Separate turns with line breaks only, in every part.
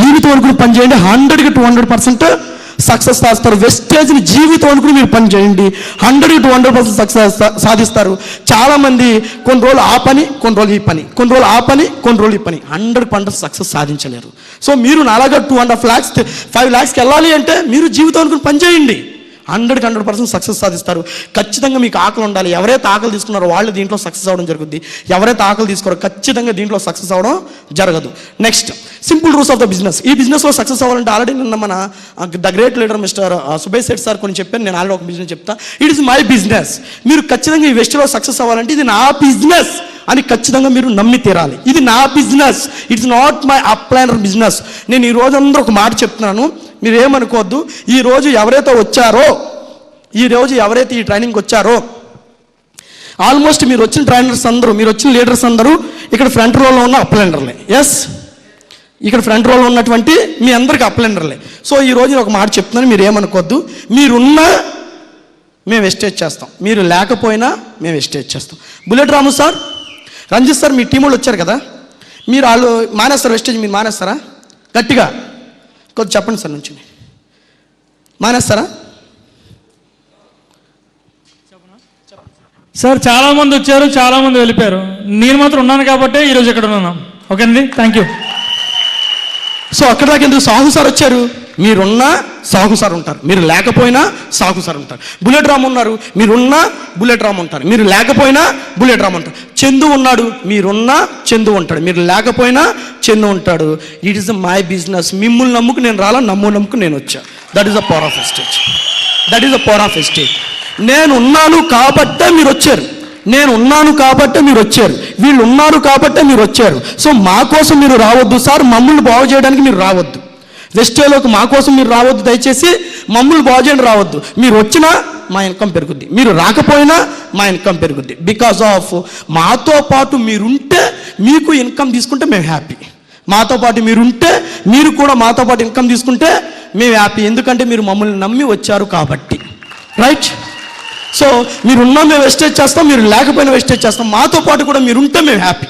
జీవితం అనుకుని పనిచేయండి. హండ్రెడ్కి టూ హండ్రెడ్ పర్సెంట్ సక్సెస్ సాధిస్తారు. వెస్టేజ్ని జీవితం అనుకుని మీరు పని చేయండి hundred to hundred percent success సాధిస్తారు. చాలామంది కొన్ని రోజులు ఆ పని కొన్ని రోజులు ఈ పని కొన్ని రోజులు ఆ పని కొన్ని రోజులు ఈ పని. హండ్రెడ్ పర్సెంట్ సక్సెస్ సాధించలేరు. సో మీరు నాలాగా టూ హండ్రెడ్ ల్యాక్స్ ఫైవ్ ల్యాక్స్కి వెళ్ళాలి అంటే మీరు జీవితం అనుకుని పని చేయండి హండ్రెడ్కి హండ్రెడ్ పర్సెంట్ సక్సెస్ సాధిస్తారు. ఖచ్చితంగా మీకు ఆకలి ఉండాలి. ఎవరైతే ఆకలి తీసుకున్నారో వాళ్ళు దీంట్లో సక్సెస్ అవ్వడం జరుగుద్ది. ఎవరైతే ఆకలి తీసుకోరో ఖచ్చితంగా దీంట్లో సక్సెస్ అవ్వడం జరగదు. Next simple rules of the business. ఈ బిజినెస్లో సక్సెస్ అవ్వాలంటే ఆల్రెడీ నిన్న మన the great leader mister Subhesh set sir కొన్ని చెప్పాను నేను ఆల్రెడీ ఒక బిజినెస్ చెప్తా. ఇట్ ఇస్ మై బిజినెస్ మీరు ఖచ్చితంగా ఈ వెస్ట్లో సక్సెస్ అవ్వాలంటే ఇది నా బిజినెస్ అని ఖచ్చితంగా మీరు నమ్మి తీరాలి. ఇది నా business. It's not my upliner business. నేను ఈ రోజు అందరూ ఒక మాట చెప్తున్నాను. మీరు ఏమనుకోవద్దు ఈ రోజు ఎవరైతే వచ్చారో ఈ రోజు ఎవరైతే ఈ ట్రైనింగ్కి వచ్చారో ఆల్మోస్ట్ మీరు వచ్చిన ట్రైనర్స్ అందరూ మీరు వచ్చిన లీడర్స్ అందరూ ఇక్కడ ఫ్రంట్ రోలో ఉన్న అప్లెండర్లే ఎస్ ఇక్కడ ఫ్రంట్ రోలో ఉన్నటువంటి మీ అందరికి అప్లెండర్లే సో ఈ రోజు ఒక మాట చెప్తున్నాను మీరు ఏమనుకోవద్దు మీరున్నా మేము ఎస్టేజ్ చేస్తాం. మీరు లేకపోయినా మేము ఎస్టేజ్ చేస్తాం. Bullet Ramu sir Ranjith sir మీ టీం వాళ్ళు వచ్చారు కదా? మీరు వాళ్ళు మానేస్తారు వెస్టేజ్ మీరు మానేస్తారా? గట్టిగా. కొద్ది చెప్పండి సార్ నుంచి. మానేస్తారా?
సార్ చాలా మంది వచ్చారు చాలా మంది వెళ్ళిపోయారు. నేను మాత్రం ఉన్నాను కాబట్టి ఈరోజు ఇక్కడ ఉన్నాను ఓకేనండి? థ్యాంక్ యూ
సో అక్కడ దాకా ఎందుకు సాహు సార్ వచ్చారు? మీరున్నా సాహు సార్ ఉంటారు. మీరు లేకపోయినా సాహు సార్ ఉంటారు. బుల్లెట్ రామ్ ఉన్నారు మీరున్నా బుల్లెట్ రామ్ ఉంటారు. మీరు లేకపోయినా బుల్లెట్ రామ్ ఉంటారు. చందు ఉన్నాడు మీరున్నా చందు ఉంటాడు. మీరు లేకపోయినా చందు ఉంటాడు. ఇట్ ఈస్ మై బిజినెస్ మిమ్మల్ని నమ్ముకు నేను రాలా నమ్ము నమ్ముకు నేను వచ్చా. That is a power of stage that is a power of stage నేను ఉన్నాను కాబట్టే మీరు వచ్చారు. నేను ఉన్నాను కాబట్టే మీరు వచ్చారు. వీళ్ళు ఉన్నారు కాబట్టే మీరు వచ్చారు. సో మా కోసం మీరు రావద్దు. సార్ మమ్మల్ని బాగు చేయడానికి మీరు రావద్దు. వెస్టేలోకి మా కోసం మీరు రావద్దు. దయచేసి మమ్మల్ని బాగు చేయడం రావద్దు. మీరు వచ్చినా మా ఇన్కమ్ పెరుగుద్ది. మీరు రాకపోయినా మా ఇన్కమ్ పెరుగుద్ది. బికాస్ ఆఫ్ మాతో పాటు మీరుంటే మీకు ఇన్కమ్ తీసుకుంటే మేము హ్యాపీ మాతో పాటు మీరుంటే మీరు కూడా మాతో పాటు ఇన్కమ్ తీసుకుంటే మేము హ్యాపీ ఎందుకంటే మీరు మమ్మల్ని నమ్మి వచ్చారు కాబట్టి. రైట్ సో మీరున్నా మేము వెస్టేజ్ చేస్తాం మీరు లేకపోయినా వెస్టేజ్ చేస్తాం. మాతో పాటు కూడా మీరు ఉంటే మేము హ్యాపీ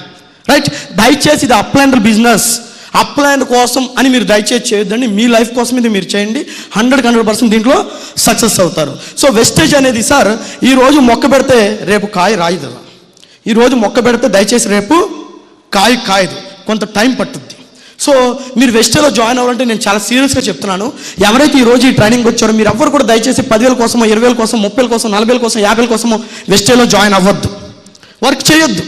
రైట్ దయచేసి ఇది అప్లైండర్ బిజినెస్ అప్లైన్ కోసం అని మీరు దయచేసి చేయొద్దండి. మీ లైఫ్ కోసం ఇది మీరు చేయండి. హండ్రెడ్ హండ్రెడ్ పర్సెంట్ దీంట్లో సక్సెస్ అవుతారు. సో వెస్టేజ్ అనేది సార్ ఈరోజు మొక్క పెడితే రేపు కాయ రాయదు ఈరోజు మొక్క పెడితే దయచేసి రేపు కాయ కాయదు. కొంత టైం పట్టుద్ది. సో మీరు వెస్టేలో జాయిన్ అవ్వాలంటే నేను చాలా సీరియస్గా చెప్తున్నాను. ఎవరైతే ఈ రోజు ఈ ట్రైనింగ్ వచ్చారో మీరు ఎవరు కూడా దయచేసి పదివేల కోసమో ఇరవై వేల కోసం ముప్పై కోసం నలభై కోసం యాభై వేల కోసమో వెస్టేలో జాయిన్ అవ్వద్దు. వర్క్ చేయొద్దు.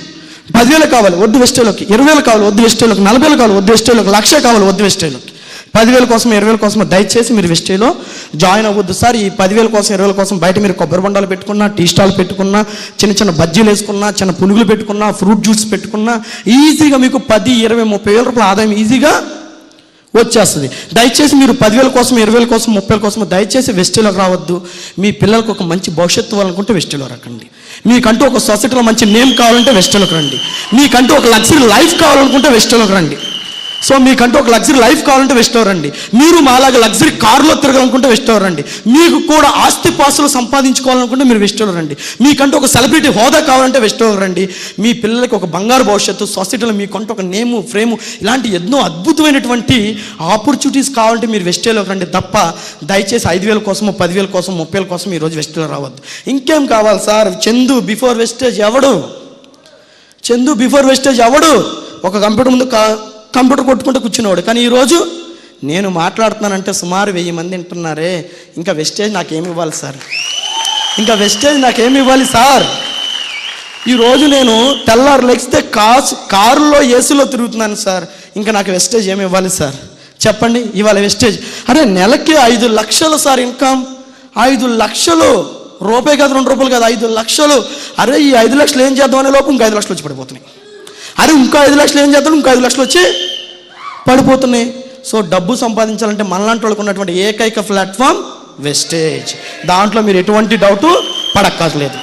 పదివేలు కావాలి వద్దు వెస్టేలోకి ఇరవై వేలు కావాలి వద్దు వెస్టేలోకి నలభై వేలు కావాలి వద్దు వెస్టేలోకి లక్ష కావాలి వద్దు వెస్టేలోకి పదివేల కోసం ఇరవై వేల కోసం దయచేసి మీరు వెస్టేలో జాయిన్ అవ్వద్దు. సార్ ఈ పదివేల కోసం ఇరవై వేల కోసం బయట మీరు కొబ్బరి బొండాలు పెట్టుకున్నా టీ స్టాల్ పెట్టుకున్నా చిన్న చిన్న బజ్జీలు వేసుకున్నా చిన్న పునుగులు పెట్టుకున్నా ఫ్రూట్ జ్యూస్ పెట్టుకున్నా ఈజీగా మీకు పది ఇరవై ముప్పై వేల రూపాయల ఆదాయం ఈజీగా వచ్చేస్తుంది. దయచేసి మీరు పదివేల కోసం ఇరవై వేల కోసం ముప్పై వేల కోసం దయచేసి వెస్టేలోకి రావద్దు. మీ పిల్లలకు ఒక మంచి భవిష్యత్తు వాళ్ళనుకుంటే వెస్టేలో రకండి మీకంటూ ఒక సొసైటీలో మంచి నేమ్ కావాలంటే వెస్టేలోకి రండి. మీకంటూ ఒక లగ్జరీ లైఫ్ కావాలనుకుంటే వెస్టేలోకి రండి. సో మీకంటూ ఒక లగ్జరీ లైఫ్ కావాలంటే వెస్టోర్ అండి మీరు మాలాగా లగ్జరీ కారులో తిరగాలనుకుంటే వెస్టో మీకు కూడా ఆస్తి పాస్తులు సంపాదించుకోవాలనుకుంటే మీరు వెస్టోర్ రండి మీకంటూ ఒక సెలబ్రిటీ హోదా కావాలంటే వెస్టోర్ రండి మీ పిల్లలకి ఒక బంగారు భవిష్యత్తు సొసైటీలో మీకంటే ఒక నేము ఫ్రేము ఇలాంటి ఎన్నో అద్భుతమైనటువంటి ఆపర్చునిటీస్ కావాలంటే మీరు వెస్టేలోకి రండి తప్ప దయచేసి ఐదు వేల కోసమో పదివేల కోసం ముప్పై వేల కోసం ఈరోజు వెస్టోర్ రావద్దు. ఇంకేం కావాలి సార్? చందు బిఫోర్ వెస్టేజ్ ఎవడు? చందు బిఫోర్ వెస్టేజ్ ఎవడు? ఒక కంప్యూటర్ ముందు కా- కంప్యూటర్ కొట్టుకుంటూ కూర్చునేవాడు. కానీ ఈరోజు నేను మాట్లాడుతున్నానంటే సుమారు వెయ్యి మంది వింటున్నారే. ఇంకా వెస్టేజ్ నాకేమి ఇవ్వాలి సార్? ఇంకా వెస్టేజ్ నాకేమి ఇవ్వాలి సార్? ఈరోజు నేను తెల్లారు లెగిస్తే కాసు కారులో ఏసీలో తిరుగుతున్నాను సార్. ఇంకా నాకు వెస్టేజ్ ఏమి ఇవ్వాలి సార్? చెప్పండి ఇవాళ వెస్టేజ్. అరే నెలకి ఐదు లక్షలు సార్ ఇన్కమ్. ఐదు లక్షలు. రూపాయి కాదు రెండు రూపాయలు కాదు ఐదు లక్షలు. అరే ఈ ఐదు లక్షలు ఏం చేద్దాం అనే లోపు ఇంకా ఐదు లక్షలు వచ్చి పడిపోతున్నాయి. అరే ఇంకో ఐదు లక్షలు ఏం చేస్తాడు? ఇంకో ఐదు లక్షలు వచ్చి పడిపోతున్నాయి. సో డబ్బు సంపాదించాలంటే మనలాంటి వాళ్ళకు ఉన్నటువంటి ఏకైక ప్లాట్ఫామ్ వెస్టేజ్ దాంట్లో మీరు ఎటువంటి డౌట్ పడక్కర్లేదు.